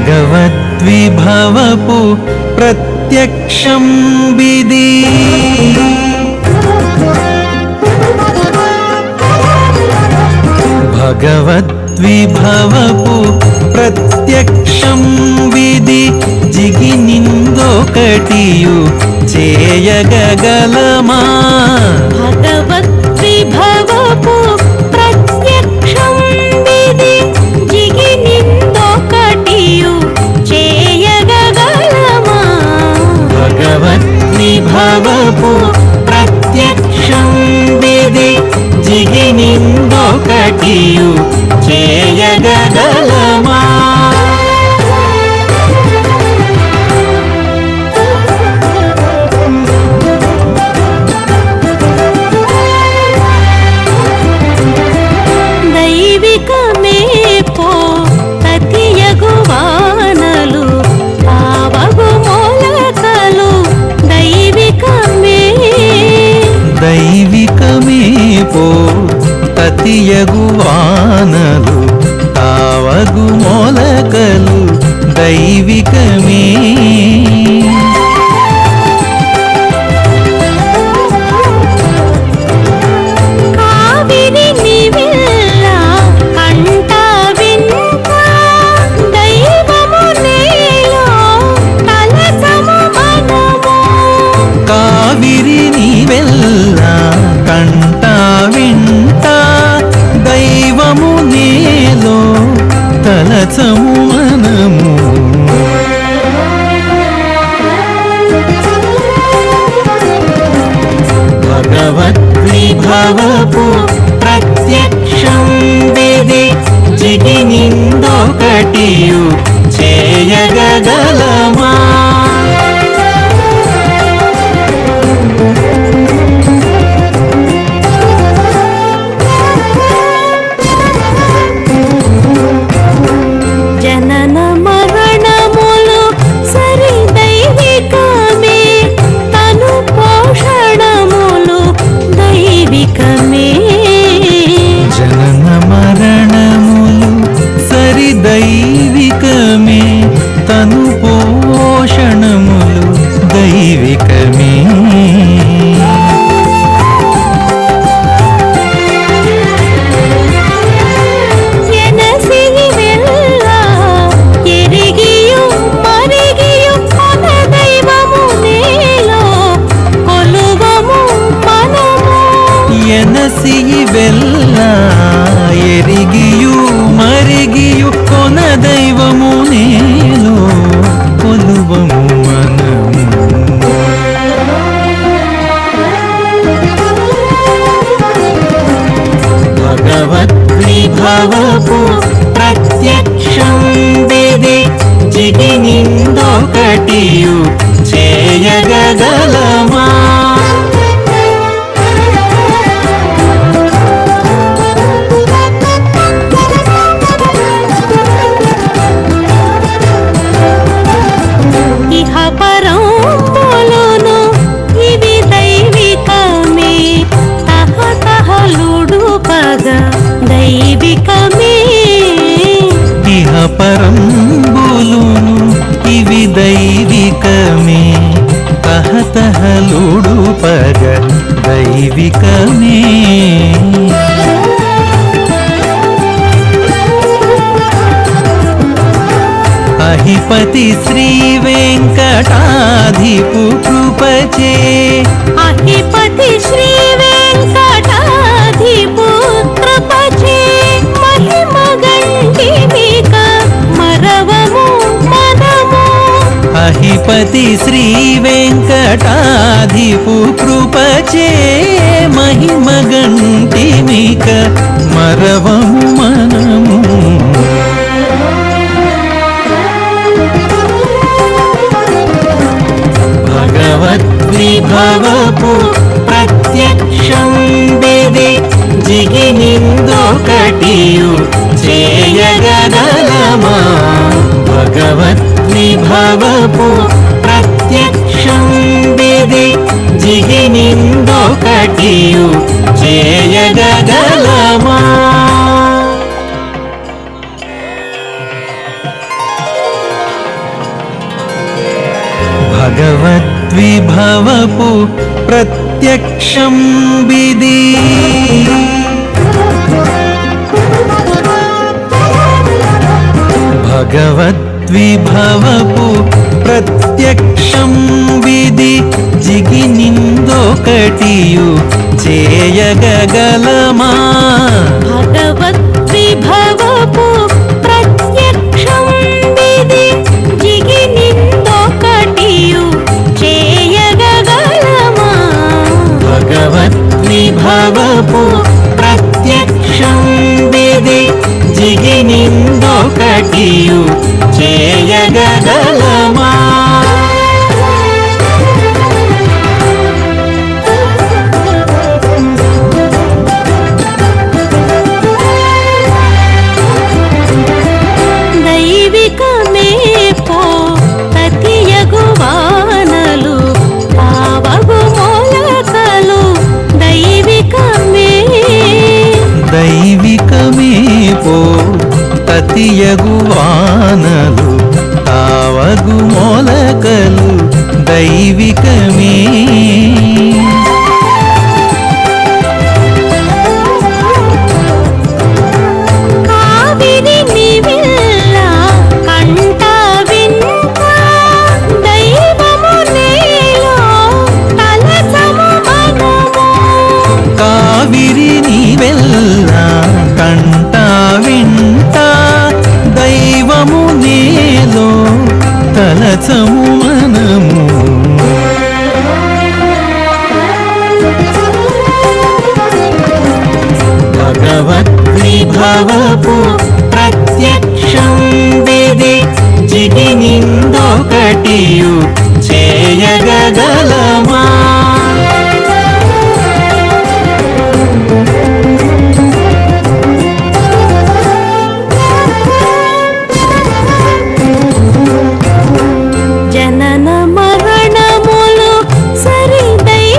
భగవద్విభవపు ప్రత్యక్షం విధి. భగవద్విభవపు ప్రత్యక్షం విధి జిగి నిందొకటియు చేయగలమా జిగి నిందొకటియు. తతియగు వానలు తావగు మొలకలు దైవికమే. భగవద్విభవపు ప్రత్యక్షం విధి జిగి నిందొకటియు చేయగలమా உடை భగవద్విభవపు దైవికమే అహిపతి శ్రీ వెంకటాధిపు కృపచే. అహిపతి శ్రీ వెంకటాధిపు కృపచే. మహిమ గంటిమిక మరవము మనము. అహిపతి శ్రీ వెంకటాధిపు కృపచే. మహిమగంటిమిక మరవము మనము. భగవద్విభవపు ప్రత్యక్షం విధి జిగి చేయగదలమా చేయగలమా భగవద్విభవపు భగవద్విభవపు ప్రత్యక్షం విధి. భగవద్విభవపు ప్రత్యక్షం విధి జిగి నిందొకటియు చేయగలమా భగవద్ జిగినిందొకటియు చేయగలమా? దైవికమే పో తతియగు వానలు తావగు మొలకలు దైవికమే. భగవద్విభవపు ప్రత్యక్షం విధి జిగినిందొకటియు చేయగలమా